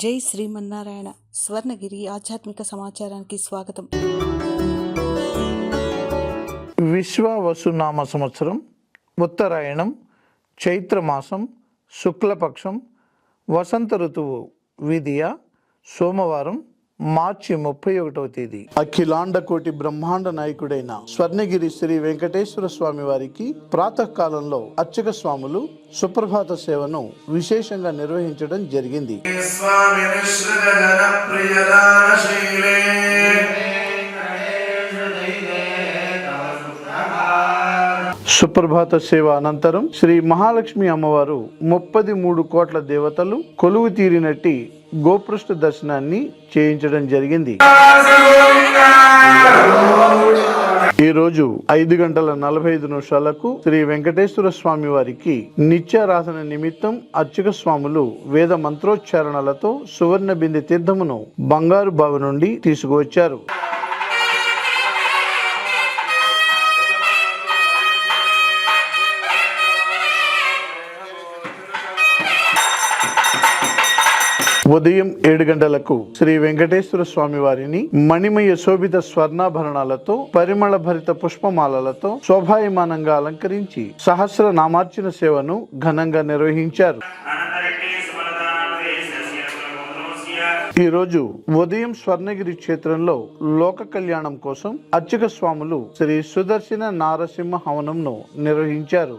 జై శ్రీమన్నారాయణ. స్వర్ణగిరి ఆధ్యాత్మిక సమాచారానికి స్వాగతం. విశ్వావసునామ సంవత్సరం ఉత్తరాయణం చైత్రమాసం శుక్లపక్షం వసంత ఋతువు విధియ సోమవారం మార్చి ముప్పై ఒకటవ తేదీ. అఖిలాండ కోటి బ్రహ్మాండ నాయకుడైన స్వర్ణగిరి శ్రీ వెంకటేశ్వర స్వామి వారికి ప్రాతకాలంలో అర్చక స్వాములు సుప్రభాత సేవను విశేషంగా నిర్వహించడం జరిగింది. సుప్రభాత సేవ అనంతరం శ్రీ మహాలక్ష్మి అమ్మవారు ముప్పది మూడు కోట్ల దేవతలు కొలువు తీరినట్టి గోపృష్ఠ దర్శనాన్ని చేయించడం జరిగింది. ఈ రోజు ఐదు గంటల నలభై ఐదు నిమిషాలకు శ్రీ వెంకటేశ్వర స్వామి వారికి నిత్యారాధన నిమిత్తం అర్చక స్వాములు వేద మంత్రోచ్చారణలతో సువర్ణ బిందె తీర్థమును బంగారు బావి నుండి తీసుకువచ్చారు. ఉదయం ఏడు గంటలకు శ్రీ వెంకటేశ్వర స్వామి వారిని మణిమయ శోభిత స్వర్ణాభరణాలతో పరిమళ భరిత పుష్పమాలలతో శోభాయమానంగా అలంకరించి సహస్ర నామార్చన సేవను ఘనంగా నిర్వహించారు. ఈరోజు ఉదయం స్వర్ణగిరి క్షేత్రంలో లోక కళ్యాణం కోసం అర్చక స్వాములు శ్రీ సుదర్శన నారసింహ హవనంను నిర్వహించారు.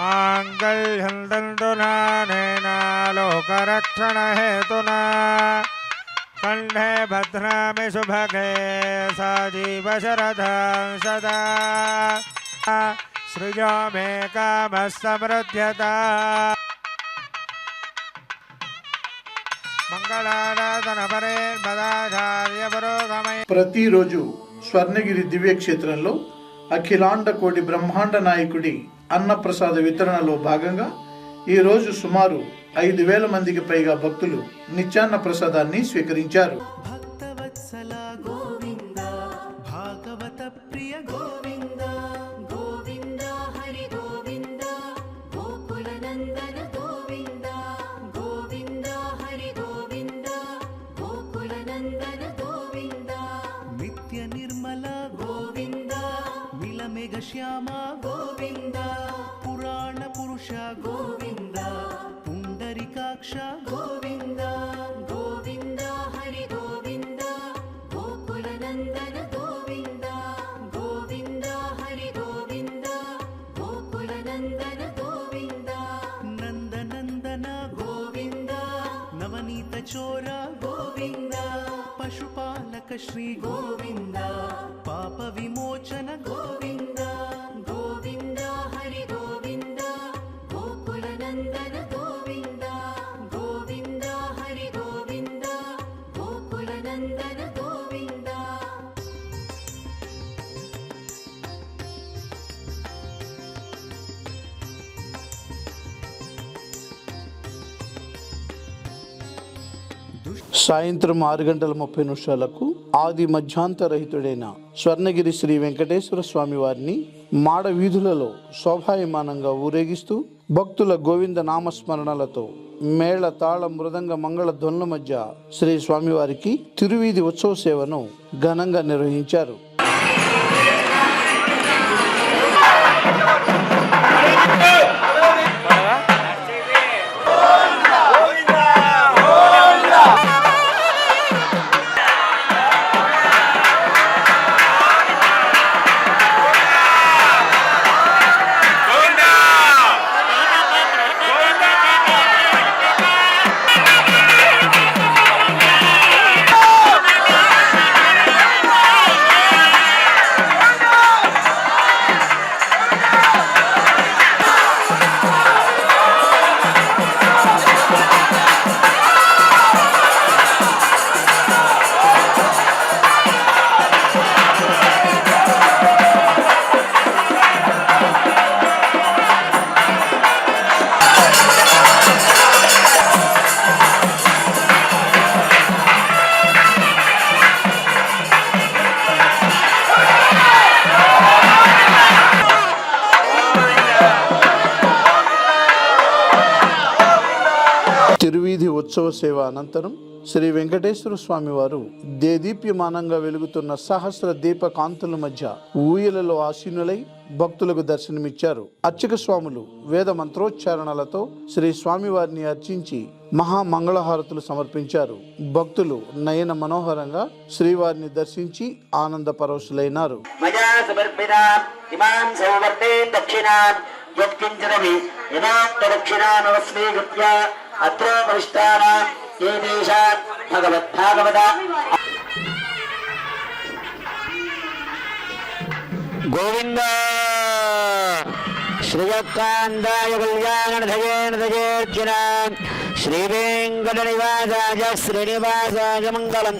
माङ्गल्यं दन्तुनानेन लोकरक्षणहेतुना कण्ठे भद्रामि सुभगे सजीवशरथं सदा सृजो मे कामः समृद्ध्यता मङ्गलाराधनपरे पदाचार्यपुरोगमय ప్రతిరోజు స్వర్ణగిరి దివ్య క్షేత్రంలో అఖిలాండ కోటి బ్రహ్మాండ నాయకుడి అన్నప్రసాద వితరణలో భాగంగా ఈరోజు సుమారు ఐదు వేల మందికి పైగా భక్తులు నిత్యాన్న ప్రసాదాన్ని స్వీకరించారు. మిలమెగ శ్యామ గోవింద పురాణ పురుష గోవింద పుండరికాక్ష గోవింద గోవింద హరి గోవింద గోకుల నందన గోవింద గోవింద హరి గోవింద గోకుల నందన గోవింద నందనందన గోవింద నవనీత చోర గోవింద పశుపాలక శ్రీ గోవింద పాప విమోచన గోవింద సాయంత్రం ఆరు గంటల ముప్పై నిమిషాలకు ఆది మధ్యాంతరహితుడైన స్వర్ణగిరి శ్రీ వెంకటేశ్వర స్వామి వారిని మాడ వీధులలో శోభాయమానంగా ఊరేగిస్తూ భక్తుల గోవింద నామస్మరణలతో మేళ తాళ మృదంగ మంగళ ధ్వనుల మధ్య శ్రీ స్వామివారికి తిరువీధి ఉత్సవ సేవను ఘనంగా నిర్వహించారు. ఉత్సవ సేవ అనంతరం శ్రీ వెంకటేశ్వర స్వామి వారు దేదీప్యమానంగా వెలుగుతున్న సహస్ర దీప కాంతుల మధ్య ఊయలలో ఆసీనులై భక్తులకు దర్శనమిచ్చారు. అర్చక స్వాములు వేద మంత్రోచ్చారణలతో శ్రీ స్వామివారిని అర్చించి మహా మంగళహారతులు సమర్పించారు. భక్తులు నయన మనోహరంగా శ్రీవారిని దర్శించి ఆనంద పరవశులైనారు. మయా అత్రోపరిష్టాన ఇమాం భగవద్భాగవత గోవింద శ్రీయకాంతాయ కళ్యాణధయేర్చిన శ్రీ నివాసాయ శ్రీనివాసాయ మంగళం